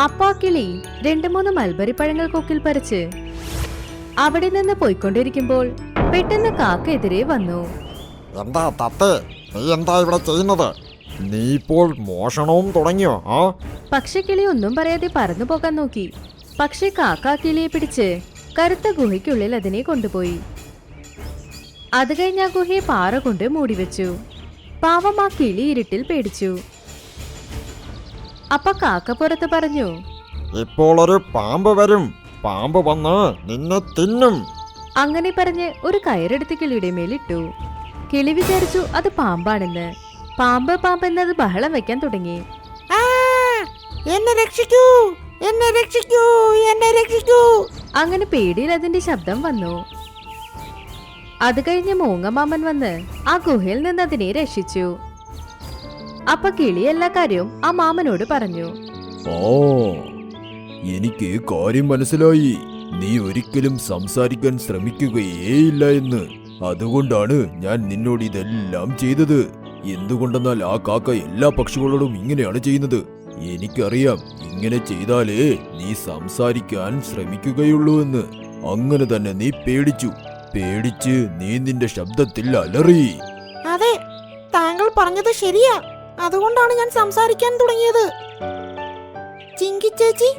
അപ്പാ കിളി രണ്ടു മൂന്ന് മൽബറി പഴങ്ങൾ കൊക്കിൽ പറിച്ച് അവിടെ നിന്ന് പോയിക്കൊണ്ടിരിക്കുമ്പോൾ പെട്ടെന്ന് കാക്ക എതിരെ വന്നു. എന്താ തത്ത്? നീ എന്താ ഇവിടെ ചെയ്യുന്നത്? നീ ഇപ്പോൾ മോഷണവും തുടങ്ങിയോ ആ? പക്ഷെ കിളി ഒന്നും പറയാതെ പറന്നു പോകാൻ നോക്കി. പക്ഷെ കാക്ക കിളിയെ പിടിച്ച് കറുത്ത ഗുഹയ്ക്കുള്ളിൽ അതിനെ കൊണ്ടുപോയി. അത് കഴിഞ്ഞ് ആ ഗുഹയെ പാറ കൊണ്ട് മൂടിവെച്ചു. പാവം ആ കിളി ഇരുട്ടിൽ പേടിച്ചു. അപ്പ കാക്ക പുറത്ത് പറഞ്ഞു ഇപ്പോൾ ഒരു പാമ്പ് വരും. പാമ്പ് വന്ന് നിന്നെ തിന്നും. അങ്ങനെ പറഞ്ഞ് ഒരു കയറെടുത്ത് കിളിയുടെ മേലിട്ടു. കിളി വിചാരിച്ചു അത് പാമ്പാണെന്ന്. പാമ്പ് പാമ്പ് എന്നത് ബഹളം വെക്കാൻ തുടങ്ങി. എന്നെ രക്ഷിക്കൂ എന്നെ രക്ഷിക്കൂ എന്നെ രക്ഷിക്കൂ. അങ്ങനെ പേടിയിൽ അതിന്റെ ശബ്ദം വന്നു. അത് കഴിഞ്ഞ് മൂങ്ങമാമൻ വന്ന് ആ ഗുഹയിൽ നിന്ന് അതിനെ രക്ഷിച്ചു. അപ്പൊ കിളി എല്ലാ കാര്യവും ആ മാമനോട് പറഞ്ഞു. ഓ എനിക്ക് കാര്യം മനസ്സിലായി. നീ ഒരിക്കലും സംസാരിക്കാൻ ശ്രമിക്കുകയേയില്ല എന്ന്. അതുകൊണ്ടാണ് ഞാൻ നിന്നോട് ഇതെല്ലാം ചെയ്തത്. എന്തുകൊണ്ടെന്നാൽ ആ കാക്ക എല്ലാ പക്ഷികളോടും ഇങ്ങനെയാണ് ചെയ്യുന്നത്. എനിക്കറിയാം ഇങ്ങനെ ചെയ്താലേ നീ സംസാരിക്കാൻ ശ്രമിക്കുകയുള്ളൂ എന്ന്. അങ്ങനെ തന്നെ നീ പേടിച്ചു. പേടിച്ച് നീ നിന്റെ ശബ്ദത്തിൽ അലറി. അതെ താങ്കൾ പറഞ്ഞത് ശരിയാ. അതുകൊണ്ടാണ് ഞാൻ സംസാരിക്കാൻ തുടങ്ങിയത്. ചിങ്കി ചേച്ചി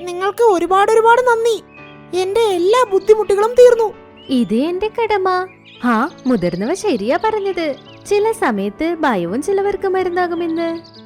നിങ്ങൾക്ക് ഒരുപാട് ഒരുപാട് നന്ദി. എന്റെ എല്ലാ ബുദ്ധിമുട്ടുകളും തീർന്നു. ഇത് എന്റെ കടമ. ഹാ മുതിർന്നവ ശരിയാ പറഞ്ഞത്. ചില സമയത്ത് ഭയവും ചിലവർക്ക് മരുന്നാകുമെന്ന്.